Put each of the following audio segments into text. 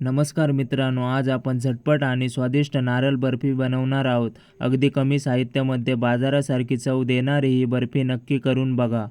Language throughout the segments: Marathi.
नमस्कार मित्रांनो आज आपण झटपट आणि स्वादिष्ट नारळ बर्फी बनवणार आहोत. अगदी कमी साहित्यामध्ये बाजारासारखी चव देणारी ही बर्फी नक्की करून बघा.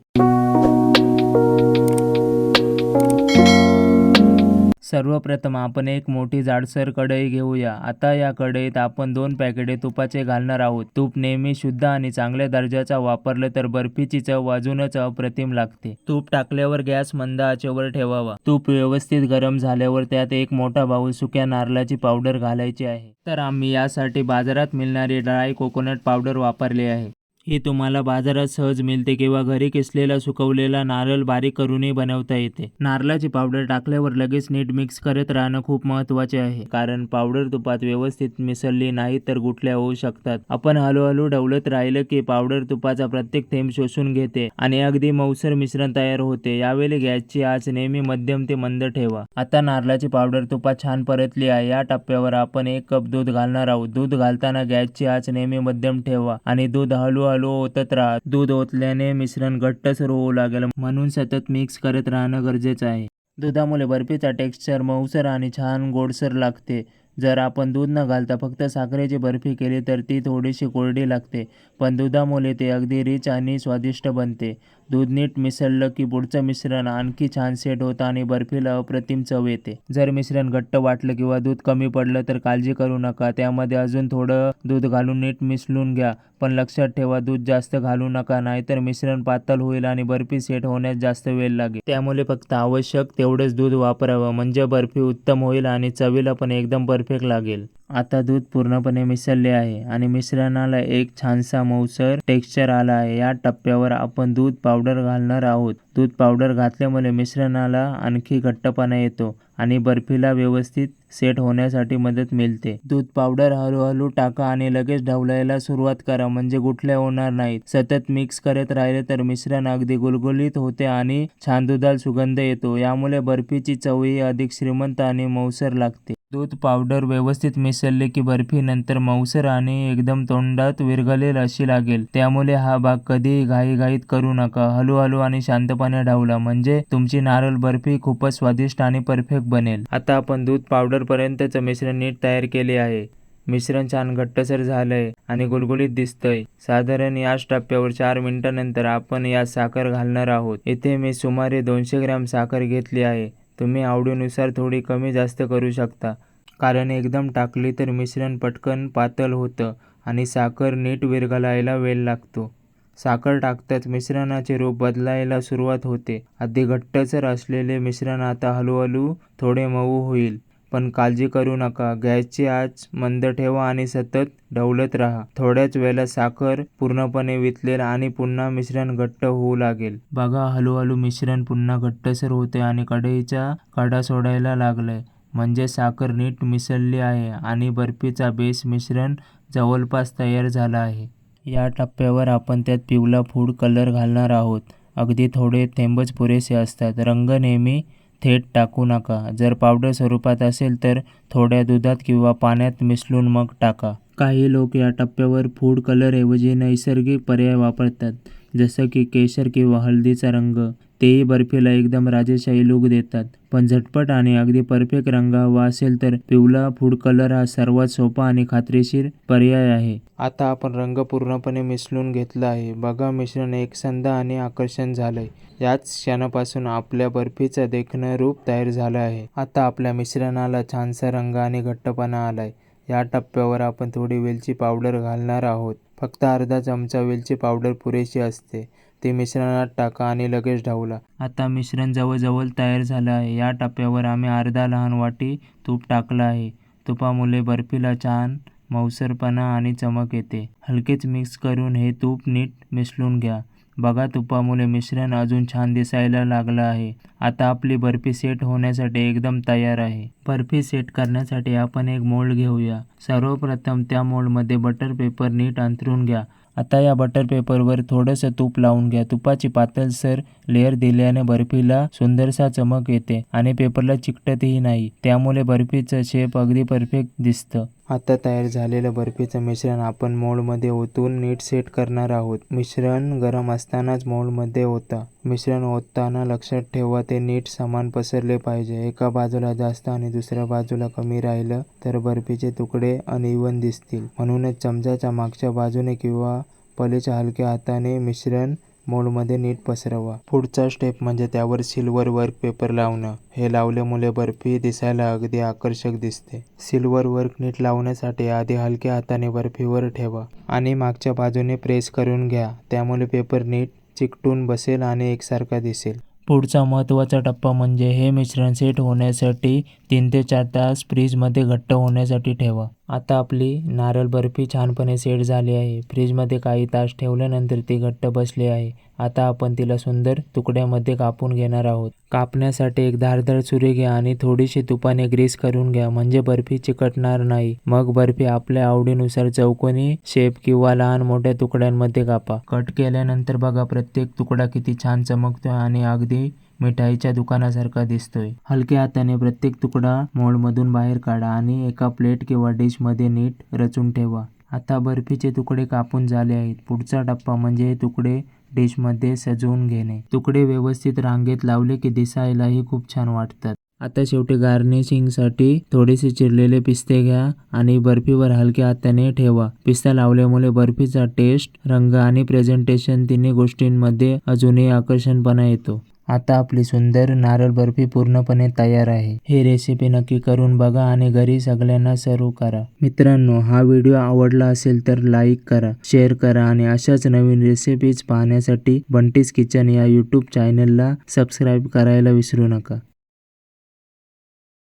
सर्वप्रथम आपण एक मोठी जाडसर कढई घेऊया. आता या कढईत आपण दोन पॅकेटे तुपाचे घालणार आहोत. तूप नेहमी शुद्ध आणि चांगल्या दर्जाचा वापरलं तर बर्फीची चव अजूनच अप्रतिम लागते. तूप टाकल्यावर गॅस मंद आचेवर ठेवावा. तूप व्यवस्थित गरम झाल्यावर त्यात एक मोठा बाऊल सुक्या नारळाची पावडर घालायची आहे. तर आम्ही यासाठी बाजारात मिळणारी ड्राय कोकोनट पावडर वापरली आहे. ही तुम्हाला बाजारात सहज मिळते किंवा घरी किसलेला सुकवलेला नारळ बारीक करूनही बनवता येते. नारळाची पावडर टाकल्यावर लगेच नीट मिक्स करत राहणं खूप महत्त्वाचे आहे. कारण पावडर तुपात व्यवस्थित मिसळली नाही तर गुठल्या होऊ शकतात. आपण हळूहळू ढवलत राहिलं की पावडर तुपाचा प्रत्येक थेंब शोषून घेते आणि अगदी मऊसर मिश्रण तयार होते. यावेळी गॅसची आच नेहमी मध्यम ते मंद ठेवा. आता नारळाची पावडर तुपात छान परतली आहे. या टप्प्यावर आपण एक कप दूध घालणार आहोत. दूध घालताना गॅसची आच नेहमी मध्यम ठेवा आणि दूध हळूहळू ओतत राहा. दूध ओतल्याने मिश्रण घट्टसर होऊ लागेल. म्हणून सतत मिक्स करत राहणं गरजेचं आहे. दुधामुळे बर्फीचा टेक्स्चर मऊसर आणि छान गोडसर लागते. जर आपण दूध न घालता फक्त साखरेची बर्फी केली तर ती थोडीशी कोरडी लागते पण दुधामुळे ते अगदी रिच आणि स्वादिष्ट बनते. दूध नीट मिसळलं की पुढचं मिश्रण आणखी छान सेट होतं आणि बर्फीला अप्रतिम चव येते. जर मिश्रण घट्ट वाटलं किंवा दूध कमी पडलं तर काळजी करू नका त्यामध्ये अजून थोडं दूध घालून नीट मिसळून घ्या पण लक्षात ठेवा दूध जास्त घालू नका नाहीतर मिश्रण पातळ होईल आणि बर्फी सेट होण्यास जास्त वेळ लागेल. त्यामुळे फक्त आवश्यक तेवढंच दूध वापरावं म्हणजे बर्फी उत्तम होईल आणि चवीला पण एकदम बर्फी परफेक्ट लागेल. आता दूध पूर्णपणे मिसळले आहे आणि मिश्रणाला एक छानसा मऊसर टेक्स्चर आला आहे. या टप्प्यावर आपण दूध पावडर घालणार आहोत. दूध पावडर घातल्यामुळे मिश्रणाला आणखी घट्टपणा येतो आणि बर्फीला व्यवस्थित सेट होण्यासाठी मदत मिळते. दूध पावडर हळूहळू टाका आणि लगेच ढवलायला सुरुवात करा म्हणजे गुठल्या होणार नाहीत. सतत मिक्स करत राहिले तर मिश्रण अगदी गुलगुलीत होते आणि छान दुधाल सुगंध येतो. यामुळे बर्फीची चवही अधिक श्रीमंत आणि मऊसर लागते. दूध पावडर व्यवस्थित मिसळले की बर्फी नंतर मऊसर आणि एकदम तोंडात विरघळेल अशी लागेल. त्यामुळे हा भाग कधीही घाईघाईत करू नका. हळूहळू आणि शांतपणे ढवला. म्हणजे तुमची नारळ बर्फी खूपच स्वादिष्ट आणि परफेक्ट बनेल. आता आपण दूध पावडर पर्यंतच मिश्रण नीट तयार केले आहे. मिश्रण छान घट्टसर झालंय आणि गुलगुलीत दिसतंय. साधारण याच टप्प्यावर चार मिनिटानंतर आपण यात साखर घालणार आहोत. इथे मी सुमारे दोनशे ग्रॅम साखर घेतली आहे. तुम्ही आवडीनुसार थोडी कमी जास्त करू शकता. कारण एकदम टाकली तर मिश्रण पटकन पातळ होतं आणि साखर नीट विरघळायला वेळ लागतो. साखर टाकताच मिश्रणाचे रूप बदलायला सुरुवात होते. आधी घट्टसर असलेले मिश्रण आता हळूहळू थोडे मऊ होईल. पण काळजी करू नका. गॅसची आच मंद ठेवा आणि सतत ढवळत राहा. थोड्याच वेळात साखर पूर्णपणे वितलेल आणि पुन्हा मिश्रण घट्ट होऊ लागेल. बघा हळूहळू मिश्रण पुन्हा घट्टसर होते आणि कढईचा कडा सोडायला लागलाय. म्हणजे साखर नीट मिसळली आहे आणि बर्फीचा बेस मिश्रण जवळपास तयार झाला आहे. या टप्प्यावर आपण त्यात पिवळा फूड कलर घालणार आहोत. अगदी थोडे थेंबच पुरेसे असतात. रंग नेहमी थेट टाकू नका. जर पावडर स्वरूपात असेल तर थोड्या दुधात किंवा पाण्यात मिसळून मग टाका. काही लोक या टप्प्यावर फूड कलरऐवजी नैसर्गिक पर्याय वापरतात जसं की केशर किंवा हळदीचा रंग. तेही बर्फीला एकदम राजेशाही लूक देतात. पण झटपट आणि अगदी परफेक्ट रंग हवा असेल तर पिवळा फूड कलर हा सर्वात सोपा आणि खात्रीशीर पर्याय आहे. आता आपण रंग पूर्णपणे मिसळून घेतला आहे. बघा मिश्रण एकसंध आणि आकर्षण झालंय. याच क्षणापासून आपल्या बर्फीचं देखणं रूप तयार झालं आहे. आता आपल्या मिश्रणाला छानसा रंग आणि घट्टपणा आलाय. या टप्प्यावर आपण थोडी वेलची पावडर घालणार आहोत. फक्त अर्धा चमचा वेलची पावडर पुरेशी असते. ते मिश्रणात टाका आणि लगेच ढवला. आता मिश्रण जवळजवळ तयार झालं आहे. या टप्प्यावर आम्ही अर्धा लहान वाटी तूप टाकलं आहे. तुपामुळे बर्फीला छान मऊसरपणा आणि चमक येते. हलकेच मिक्स करून हे तूप नीट मिसळून घ्या. बघा तुपामुळे मिश्रण अजून छान दिसायला लागलं आहे. आता आपली बर्फी सेट होण्यासाठी एकदम तयार आहे. बर्फी सेट करण्यासाठी आपण एक मोल्ड घेऊया. सर्वप्रथम त्या मोल्डमध्ये बटर पेपर नीट अंथरून घ्या. आता या बटर पेपरवर थोडंसं तूप लावून घ्या. तुपाची पातळसर लेअर दिल्याने बर्फीला सुंदरसा चमक येते आणि पेपरला चिकटतही नाही. त्यामुळे बर्फीचं शेप अगदी परफेक्ट दिसतं. आता तयार झालेलं बर्फीचं मिश्रण आपण मोल्डमध्ये ओतून नीट सेट करणार आहोत. मिश्रण गरम असतानाच मोल्डमध्ये ओता. मिश्रण ओतताना लक्षात ठेवा ते नीट समान पसरले पाहिजे. एका बाजूला जास्त आणि दुसऱ्या बाजूला कमी राहिलं तर बर्फीचे तुकडे अनइवन दिसतील. म्हणूनच चमच्याच्या मागच्या बाजूने किंवा पलीच्या हलक्या हाताने मिश्रण मोल्डमध्ये नीट पसरवा. पुढचा स्टेप म्हणजे त्यावर सिल्वर वर्क पेपर लावणं. हे लावल्यामुळे बर्फी दिसायला अगदी आकर्षक दिसते. सिल्वर वर्क नीट लावण्यासाठी आधी हलक्या हाताने बर्फीवर ठेवा आणि मागच्या बाजूने प्रेस करून घ्या. त्यामुळे पेपर नीट चिकटून बसेल आणि एकसारखा दिसेल. पुढचा महत्त्वाचा टप्पा म्हणजे हे मिश्रण सेट होण्यासाठी तीन ते चार तास फ्रीजमध्ये घट्ट होण्यासाठी ठेवा. आता आपली नारळ बर्फी छानपणे सेट झाली आहे. फ्रीजमध्ये काही तास ठेवल्यानंतर ती घट्ट बसली आहे. आता आपण तिला सुंदर तुकड्यामध्ये कापून घेणार आहोत. कापण्यासाठी एक धारदार सुरी घ्या आणि थोडीशी तुपाने ग्रीस करून घ्या म्हणजे बर्फी चिकटणार नाही. मग बर्फी आपल्या आवडीनुसार चौकोनी शेप किंवा लहान मोठ्या तुकड्यांमध्ये कापा. कट केल्यानंतर बघा प्रत्येक तुकडा किती छान चमकतोय आणि अगदी मिठाईच्या दुकानासारखा दिसतोय. हलक्या हाताने प्रत्येक तुकडा मोल्डमधून बाहेर काढा आणि एका प्लेट किंवा डिशमध्ये नीट रचून ठेवा. आता बर्फीचे तुकडे कापून झाले आहेत. पुढचा टप्पा म्हणजे हे तुकडे डिशमध्ये सजवून घेणे. तुकडे व्यवस्थित रांगेत लावले की दिसायलाही खूप छान वाटतात. आता शेवटी गार्निशिंगसाठी थोडेसे चिरलेले पिस्ते घ्या आणि बर्फीवर हलक्या हाताने ठेवा. पिस्ता लावल्यामुळे बर्फीचा टेस्ट रंग आणि प्रेझेंटेशन तिन्ही गोष्टींमध्ये अजूनही आकर्षणपणा येतो. आता आपली सुंदर नारळ बर्फी पूर्णपणे तयार आहे. ही रेसिपी नक्की करून बघा आणि घरी सगळ्यांना सर्व करा. मित्रांनो हा व्हिडिओ आवडला असेल तर लाईक करा शेअर करा आणि अशाच नवीन रेसिपीज पाहण्यासाठी बंटीज किचन या यूट्यूब चॅनलला सबस्क्राईब करायला विसरू नका.